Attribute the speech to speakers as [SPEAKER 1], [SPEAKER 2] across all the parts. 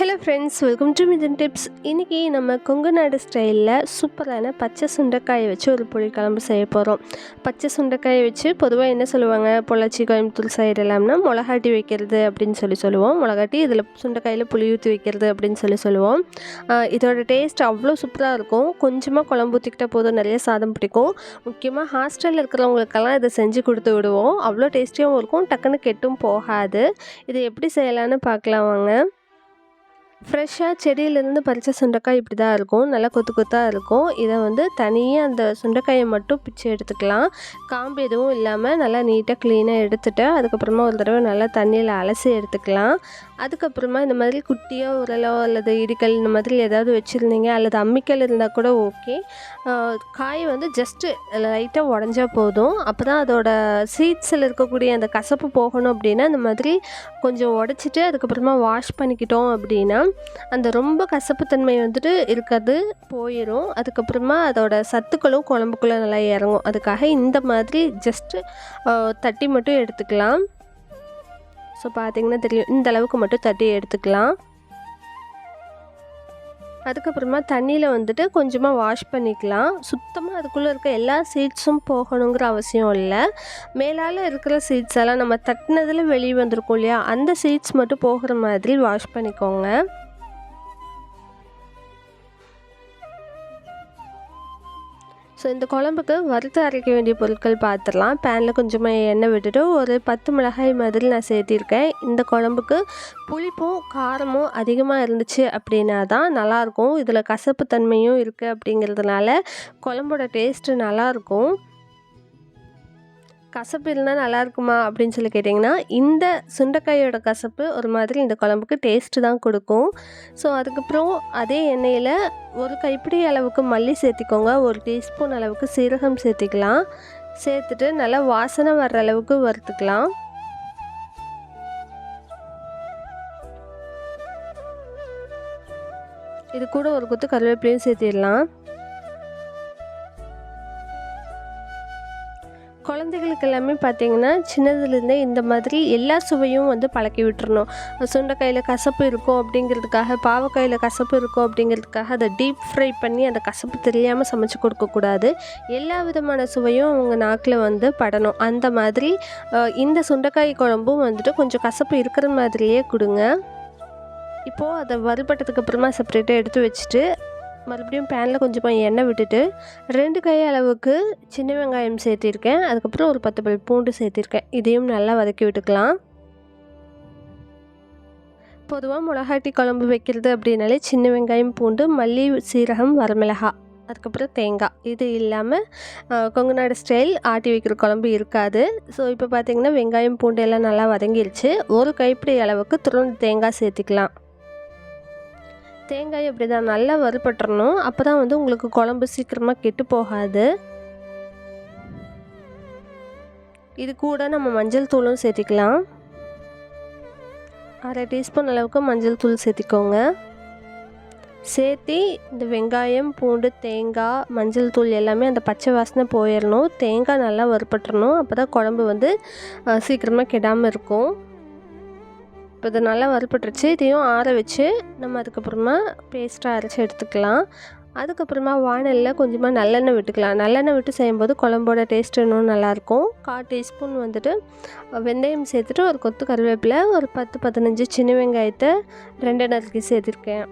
[SPEAKER 1] Hello friends welcome to Mithan tips இன்றைக்கி நம்ம கொங்கு நாடு ஸ்டைலில் சூப்பரான பச்சை சுண்டைக்காயை வச்சு ஒரு புளிக்குழம்பு செய்ய போகிறோம் பச்சை சுண்டைக்காயை வச்சு பொதுவாக என்ன சொல்லுவாங்க? பொள்ளாச்சி கோயம்புத்தூர் சைடு எல்லாம்னா மிளகாட்டி வைக்கிறது அப்படின்னு சொல்லி சொல்லுவோம். மிளகாட்டி இதில் சுண்டைக்காயில் புளி ஊற்றி வைக்கிறது அப்படின்னு சொல்லி சொல்லுவோம். இதோட டேஸ்ட் அவ்வளோ சூப்பராக இருக்கும். கொஞ்சமாக குழம்பு ஊற்றிக்கிட்டால் போதும். நிறைய சாதம் பிடிக்கும். முக்கியமாக ஹாஸ்டலில் இருக்கிறவங்களுக்கெல்லாம் இதை செஞ்சு கொடுத்து விடுவோம். அவ்வளோ டேஸ்டியாகவும் இருக்கும். டக்குன்னு கெட்டும் போகாது. இதை எப்படி செய்யலான்னு பார்க்கலாம் வாங்க. ஃப்ரெஷ்ஷாக செடியிலேருந்து பறித்த சுண்டைக்காய் இப்படி தான் இருக்கும். நல்லா கொத்து கொத்தாக இருக்கும். இதை வந்து தனியாக அந்த சுண்டைக்காயை மட்டும் பிச்சு எடுத்துக்கலாம். காம்பு எதுவும் இல்லாமல் நல்லா நீட்டாக க்ளீனாக எடுத்துகிட்டு அதுக்கப்புறமா ஒரு தடவை நல்லா தண்ணியில் அலசி எடுத்துக்கலாம். அதுக்கப்புறமா இந்த மாதிரி குட்டியோ உரலோ அல்லது இடிக்கல் இந்த மாதிரி ஏதாவது வச்சுருந்தீங்க அல்லது அம்மிக்கல் இருந்தால் கூட ஓகே. காய் வந்து ஜஸ்ட்டு லைட்டாக உடஞ்சா போதும். அப்போ தான் அதோட சீட்ஸில் இருக்கக்கூடிய அந்த கசப்பு போகணும் அப்படின்னா இந்த மாதிரி கொஞ்சம் உடச்சிட்டு அதுக்கப்புறமா வாஷ் பண்ணிக்கிட்டோம் அப்படின்னா அந்த ரொம்ப கசப்புத்தன்மை வந்துட்டு இருக்காது போயிடும் அதுக்கப்புறமா அதோட சத்துக்களும் குழம்புக்குள்ளே நல்லா இறங்கும். அதுக்காக இந்த மாதிரி ஜஸ்ட்டு தட்டி மட்டும் எடுத்துக்கலாம். ஸோ பார்த்திங்கன்னா தெரியும். இந்த அளவுக்கு மட்டும் தட்டி எடுத்துக்கலாம். அதுக்கப்புறமா தண்ணியில் வந்துட்டு கொஞ்சமாக வாஷ் பண்ணிக்கலாம். சுத்தமாக அதுக்குள்ளே இருக்க எல்லா சீட்ஸும் போகணுங்கிற அவசியம் இல்லை. மேலால் இருக்கிற சீட்ஸ் எல்லாம் நம்ம தட்டினதில் வெளியே வந்திருக்கோம் இல்லையா? அந்த சீட்ஸ் மட்டும் போகிற மாதிரி வாஷ் பண்ணிக்கோங்க. ஸோ இந்த குழம்புக்கு வறுத்து அரைக்க வேண்டிய பொருட்கள் பார்த்துடலாம் பேனில் கொஞ்சமாக எண்ணெய் விட்டுட்டு ஒரு பத்து மிளகாய் மாதிரி நான் சேர்த்திருக்கேன். இந்த குழம்புக்கு புளிப்பும் காரமும் அதிகமாக இருந்துச்சு அப்படின்னா தான் நல்லாயிருக்கும். இதில் கசப்பு தன்மையும் இருக்குது அப்படிங்கிறதுனால குழம்போட டேஸ்ட்டு நல்லாயிருக்கும் கசப்பு இருந்தால் நல்லா இருக்குமா அப்படின்னு சொல்லி கேட்டிங்கன்னா இந்த சுண்டைக்காயோட கசப்பு ஒரு மாதிரி இந்த குழம்புக்கு டேஸ்ட்டு தான் கொடுக்கும். ஸோ அதுக்கப்புறம் அதே எண்ணெயில் ஒரு கைப்பிடி அளவுக்கு மல்லி சேர்த்திக்கோங்க. ஒரு டீஸ்பூன் அளவுக்கு சீரகம் சேர்த்திக்கலாம். சேர்த்துட்டு நல்லா வாசனை வர்ற அளவுக்கு வறுத்துக்கலாம். இது கூட ஒரு குத்து கருவேப்பிலையும் சேர்த்திடலாம். குழந்தைகளுக்கு எல்லாமே பார்த்தீங்கன்னா சின்னதுலேருந்தே இந்த மாதிரி எல்லா சுவையும் வந்து பழக்கி விட்டுறணும். சுண்டைக்காயில் கசப்பு இருக்கும் அப்படிங்கிறதுக்காக பாவக்காயில் கசப்பு இருக்கும் அப்படிங்கிறதுக்காக அதை டீப் ஃப்ரை பண்ணி அந்த கசப்பு தெரியாமல் சமைச்சு கொடுக்கக்கூடாது. எல்லா விதமான சுவையும் அவங்க நாக்கில் வந்து படணும். அந்த மாதிரி இந்த சுண்டைக்காய் குழம்பும் வந்துட்டு கொஞ்சம் கசப்பு இருக்கிற மாதிரியே கொடுங்க. இப்போது அதை வறுபட்டதுக்கு அப்புறமா செப்பரேட்டாக எடுத்து வச்சுட்டு மறுபடியும் பேனில் கொஞ்சமாக எண்ணெய் விட்டுட்டு ரெண்டு கை அளவுக்கு சின்ன வெங்காயம் சேர்த்திருக்கேன். அதுக்கப்புறம் ஒரு பத்து பல் பூண்டு சேர்த்திருக்கேன். இதையும் நல்லா வதக்கி விட்டுக்கலாம். பொதுவாக மிளகாட்டி குழம்பு வைக்கிறது அப்படின்னாலே சின்ன வெங்காயம் பூண்டு மல்லி சீரகம் வரமிளகா அதுக்கப்புறம் தேங்காய். இது இல்லாமல் கொங்குநாடு ஸ்டைல் ஆட்டி வைக்கிற குழம்பு இருக்காது. ஸோ இப்போ பார்த்திங்கன்னா வெங்காயம் பூண்டு எல்லாம் நல்லா வதங்கிருச்சு. ஒரு கைப்பிடி அளவுக்கு துருண்டு தேங்காய் சேர்த்திக்கலாம். தேங்காய் அப்படி தான் நல்லா வறுபட்டுறணும். அப்போ தான் வந்து உங்களுக்கு குழம்பு சீக்கிரமாக கெட்டு போகாது. இது கூட நம்ம மஞ்சள் தூளும் சேர்த்திக்கலாம். அரை டீஸ்பூன் அளவுக்கு மஞ்சள் தூள் சேர்த்திக்கோங்க. சேர்த்தி இந்த வெங்காயம் பூண்டு தேங்காய் மஞ்சள் தூள் எல்லாமே அந்த பச்சை வாசனை போயிடணும் தேங்காய் நல்லா வறுபட்டுறணும். அப்போ தான் குழம்பு வந்து சீக்கிரமாக கெடாமல் இருக்கும். இப்போ இது நல்லா வறுபட்டுருச்சு. இதையும் ஆற வச்சு நம்ம அதுக்கப்புறமா பேஸ்ட்டாக அரைச்சி எடுத்துக்கலாம். அதுக்கப்புறமா வானலில் கொஞ்சமாக நல்லெண்ணெய் விட்டுக்கலாம். நல்லெண்ணெய் விட்டு செய்யும்போது குழம்போட டேஸ்ட் இன்னும் நல்லாயிருக்கும். கால் டீஸ்பூன் வந்துட்டு வெந்தயம் சேர்த்துட்டு ஒரு கொத்து கருவேப்பிலை ஒரு பத்து பதினஞ்சு சின்ன வெங்காயத்தை ரெண்டு நறுக்கி சேர்த்துருக்கேன்.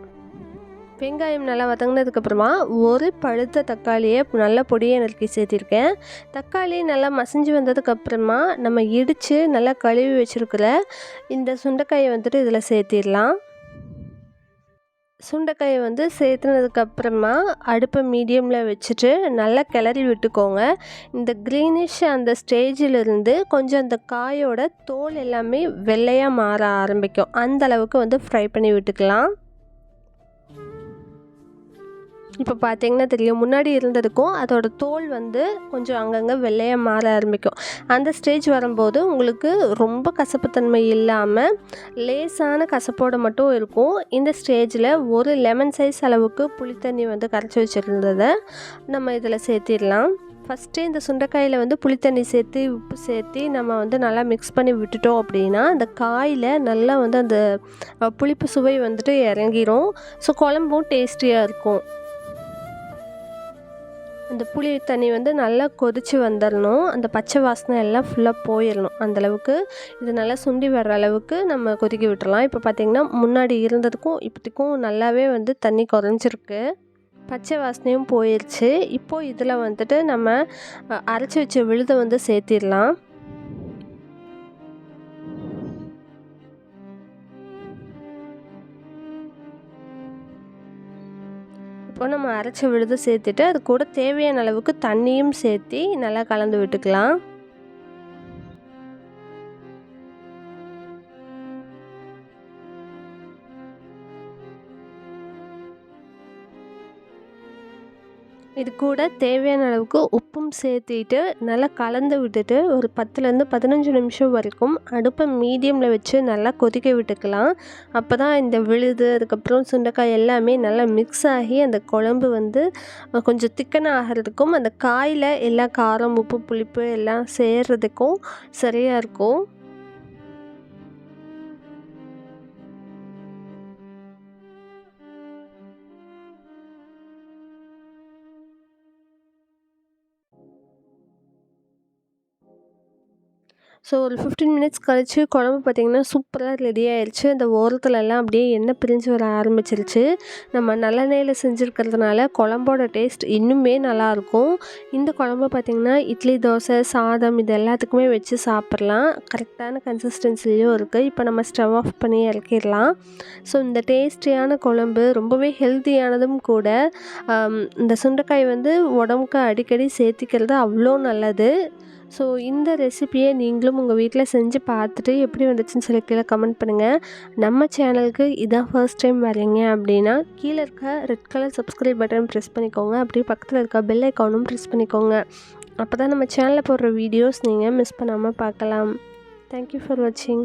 [SPEAKER 1] வெங்காயம் நல்லா வதங்கினதுக்கப்புறமா ஒரு பழுத்த தக்காளியை நல்லா பொடியை நறுக்கி சேர்த்திருக்கேன். தக்காளி நல்லா மசிஞ்சு வந்ததுக்கப்புறமா நம்ம இடித்து நல்லா கழுவி வச்சுருக்கிற இந்த சுண்டைக்காயை வந்துட்டு இதில் சேர்த்திடலாம். சுண்டைக்காயை வந்து சேர்த்துனதுக்கப்புறமா அடுப்பை மீடியமில் வச்சுட்டு நல்லா கிளறி விட்டுக்கோங்க. இந்த க்ரீனிஷ் அந்த ஸ்டேஜிலிருந்து கொஞ்சம் அந்த காயோட தோல் எல்லாமே வெள்ளையாக மாற ஆரம்பிக்கும். அந்த அளவுக்கு வந்து ஃப்ரை பண்ணி விட்டுக்கலாம். இப்போ பார்த்தீங்கன்னா தெரியும் முன்னாடி இருந்ததுக்கும் அதோட தோல் வந்து கொஞ்சம் அங்கங்கே வெள்ளையாக மாற ஆரம்பிக்கும். அந்த ஸ்டேஜ் வரும்போது உங்களுக்கு ரொம்ப கசப்புத்தன்மை இல்லாமல் லேசான கசப்போடு மட்டும் இருக்கும். இந்த ஸ்டேஜில் ஒரு லெமன் சைஸ் அளவுக்கு புளித்தண்ணி வந்து கரைச்சி வச்சுருந்ததை நம்ம இதில் சேர்த்திடலாம். ஃபஸ்ட்டு இந்த சுண்டைக்காயில் வந்து புளித்தண்ணி சேர்த்து உப்பு சேர்த்து நம்ம வந்து நல்லா மிக்ஸ் பண்ணி விட்டுட்டோம் அப்படின்னா அந்த காயில் நல்லா வந்து அந்த புளிப்பு சுவை வந்துட்டு இறங்கிரும். ஸோ குழம்பும் டேஸ்டியாக இருக்கும். அந்த புளி தண்ணி வந்து நல்லா கொதித்து வந்துடணும் அந்த பச்சை வாசனை எல்லாம் ஃபுல்லாக போயிடணும் அந்தளவுக்கு இது நல்லா சுண்டி வர்ற அளவுக்கு நம்ம கொதிக்க விட்டுறலாம். இப்போ பார்த்திங்கன்னா முன்னாடி இருந்ததுக்கும் இப்போதிக்கும் நல்லாவே வந்து தண்ணி குறைஞ்சிருக்கு. பச்சை வாசனையும் போயிடுச்சு இப்போது இதில் வந்துட்டு நம்ம அரைச்சி வச்ச விழுதை வந்து சேர்த்திடலாம் இப்போ நம்ம அரைச்ச விழுத சேர்த்துட்டு அது கூட தேவையான அளவுக்கு தண்ணியும் சேர்த்து நல்லா கலந்து விட்டுக்கலாம். இது கூட தேவையான அளவுக்கு உப்பும் சேர்த்திட்டு நல்லா கலந்து விட்டுட்டு ஒரு பத்துலேருந்து பதினஞ்சு நிமிஷம் வரைக்கும் அடுப்பை மீடியமில் வச்சு நல்லா கொதிக்க விட்டுக்கலாம். அப்போ தான் இந்த விழுது அதுக்கப்புறம் சுண்டைக்காய் எல்லாமே நல்லா மிக்ஸ் ஆகி அந்த குழம்பு வந்து கொஞ்சம் திக்கன ஆகிறதுக்கும் அந்த காயில் எல்லா காரம் உப்பு புளிப்பு எல்லாம் சேர்றதுக்கும் சரியாக இருக்கும். ஸோ ஒரு ஃபிஃப்டீன் மினிட்ஸ் கழித்து குழம்பு பார்த்திங்கன்னா சூப்பராக ரெடி ஆயிடுச்சு அந்த ஓரத்துலலாம் அப்படியே எண்ணெய் பிரிஞ்சு வர ஆரம்பிச்சிருச்சு. நம்ம நல்லெண்ணெயில் செஞ்சுருக்கிறதுனால குழம்போட டேஸ்ட் இன்னுமே நல்லாயிருக்கும் இந்த குழம்பு பார்த்திங்கன்னா இட்லி தோசை சாதம் இது எல்லாத்துக்குமே வச்சு சாப்பிட்லாம். கரெக்டான கன்சிஸ்டன்சிலையும் இருக்குது இப்போ நம்ம ஸ்டவ் ஆஃப் பண்ணி இறக்கிடலாம். ஸோ இந்த டேஸ்டியான குழம்பு ரொம்பவே ஹெல்த்தியானதும் கூட இந்த சுண்டைக்காய் வந்து உடம்புக்கு அடிக்கடி சேர்த்திக்கிறது அவ்வளோ நல்லது. ஸோ இந்த ரெசிபியை நீங்களும் உங்கள் வீட்டில் செஞ்சு பார்த்துட்டு எப்படி வந்துச்சுன்னு சொல்லி கீழே கமெண்ட் பண்ணுங்கள் நம்ம சேனலுக்கு இதான் ஃபர்ஸ்ட் டைம் வரீங்க அப்படின்னா கீழே இருக்க red colour subscribe button press பண்ணிக்கோங்க. அப்படியே பக்கத்தில் இருக்க பெல் ஐக்கானும் ப்ரெஸ் பண்ணிக்கோங்க. அப்போ தான் நம்ம சேனலில் போடுற வீடியோஸ் நீங்கள் மிஸ் பண்ணாமல் பார்க்கலாம். தேங்க்யூ ஃபார் வாட்சிங்